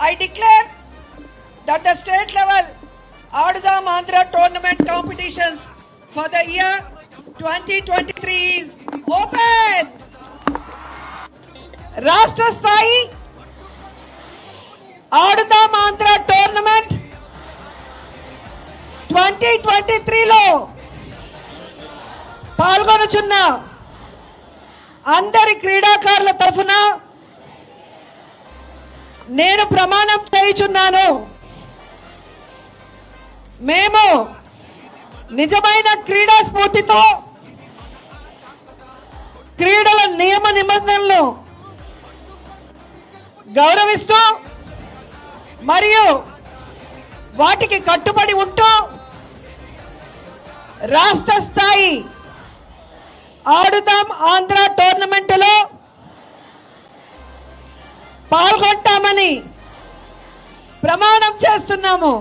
I declare that the state level Aadudam Andhra tournament competitions for the year twenty twenty three open రాష్ట్ర స్థాయి Aadudam Andhra tournament twenty twenty త్రీలో పాల్గొనుచున్న అందరి క్రీడాకారుల తరఫున నేను ప్రమాణం చేయుచున్నాను. మేము నిజమైన క్రీడా స్ఫూర్తితో క్రీడల నియమ నిబంధనలు గౌరవిస్తూ మరియు వాటికి కట్టుబడి ఉంటూ రాష్ట్ర స్థాయి ఆడుదాం ఆంధ్ర టోర్నమెంటులో పాల్గొంటామని ప్రమాణం చేస్తున్నాము.